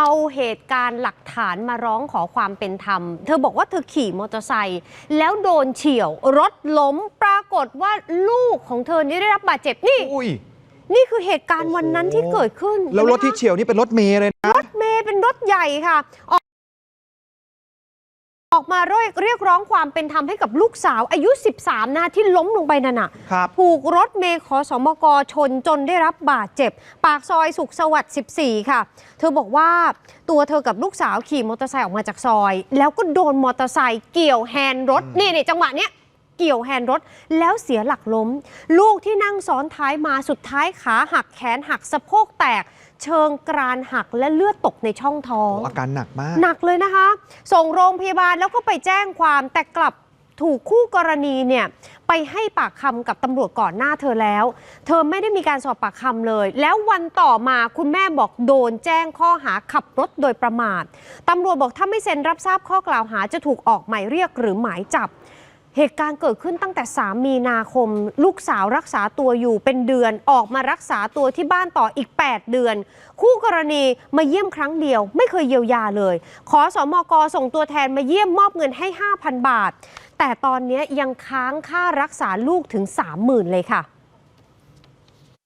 เอาเหตุการณ์หลักฐานมาร้องขอความเป็นธรรม เธอบอกว่าเธอขี่มอเตอร์ไซค์แล้วโดนเฉี่ยว รถล้มปรากฏว่าลูกของเธอนี่ได้รับบาดเจ็บนี่ อุ้ย นี่คือเหตุการณ์วันนั้นที่เกิดขึ้นแล้วรถเห็นไหมที่คะเฉียวนี่เป็นรถเมย์เลยนะ รถเมย์เป็นรถใหญ่ค่ะ ออกออกมาเรียกเรียกร้องความเป็นธรรมให้กับลูกสาวอายุ 13 นะที่ล้มลงไปนั่นน่ะครับถูกรถเมย์ขอสมกชนจนได้รับบาดเจ็บ ปากซอยสุขสวัสดิ์14 ค่ะ เธอบอกว่าตัวเธอกับลูกสาวขี่มอเตอร์ไซค์ออกมาจากซอย แล้วก็โดนมอเตอร์ไซค์เกี่ยวแฮนด์รถอืมนี่นี่จังหวะเนี้ย เกี่ยวแฮนด์รถ แล้วเสียหลักล้ม ลูกที่นั่งซ้อนท้ายมาสุดท้ายขาหักแขนหักสะโพกแตก เชิงกรานหักและเลือดตกในช่องท้องโอ้อาการหนักมาก หนักเลยนะคะ ส่งโรงพยาบาลแล้วก็ไปแจ้งความแต่กลับถูกคู่กรณีเนี่ยไปให้ปากคำกับตำรวจก่อนหน้าเธอแล้ว เธอไม่ได้มีการสอบปากคำเลย แล้ววันต่อมาคุณแม่บอกโดนแจ้งข้อหาขับรถโดยประมาทตำรวจบอกถ้าไม่เซ็นรับทราบข้อกล่าวหาจะถูกออกหมายเรียกหรือหมายจับ เหตุการณ์เกิดขึ้นตั้งแต่ 3 มีนาคม ลูกสาวรักษาตัวอยู่เป็นเดือนออกมารักษาตัวที่บ้านต่ออีก 8 เดือน คู่กรณีมาเยี่ยมครั้งเดียว ไม่เคยเยียวยาเลย ขอสอมกส่งตัวแทนมาเยี่ยมมอบเงินให้ 5,000 บาท แต่ตอนนี้ยังค้างค่ารักษาลูกถึง 30,000 เลยค่ะ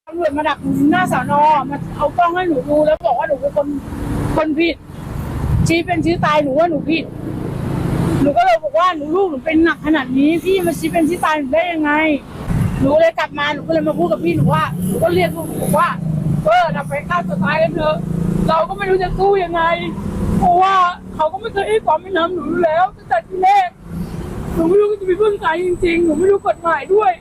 ตำรวจมาดักหนูหน้าสอนอมาเอากล้องให้หนูดูแล้วบอกว่าหนูเป็นคนคนผิดชี้เป็นชี้ตายหนูว่าหนูผิด หนูก็เลยบอกว่าหนูลูกหนูเป็นหนักขนาดนี้พี่มาชี้เป็นชี้ตายหนูได้ยังไงหนูเลยกลับมาหนูก็เลยมาพูดกับพี่หนูว่าหนูก็เรียกลูกหนูบอกว่าเออเราไปฆ่าตัวตายกันเถอะเราก็ไม่รู้จะสู้ยังไง เพราะว่าเขาก็ไม่เคยให้ความเป็นธรรมหนูอยู่แล้วตั้งแต่ที่แรกหนูไม่รู้จะไปพึ่งใครจริงๆหนูไม่รู้กฎหมายด้วย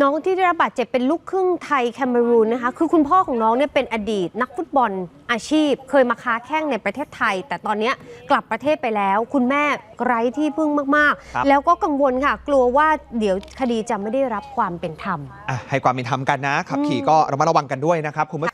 น้องที่ได้รับบาดเจ็บเป็นลูกครึ่งไทยแคเมรูนนะคะคือคุณพ่อของน้องเนี่ยเป็นอดีต นักฟุตบอลอาชีพ เคยมาค้าแข้งในประเทศไทย แต่ตอนเนี้ยกลับประเทศไปแล้ว คุณแม่ไร้ที่พึ่งมากครับ ๆ แล้วก็กังวลค่ะ กลัวว่าเดี๋ยวคดีจะไม่ได้รับความเป็นธรรม อะให้ความเป็นธรรมกันนะขับขี่อืมก็ระมัดระวังกันด้วยนะครับคุณผู้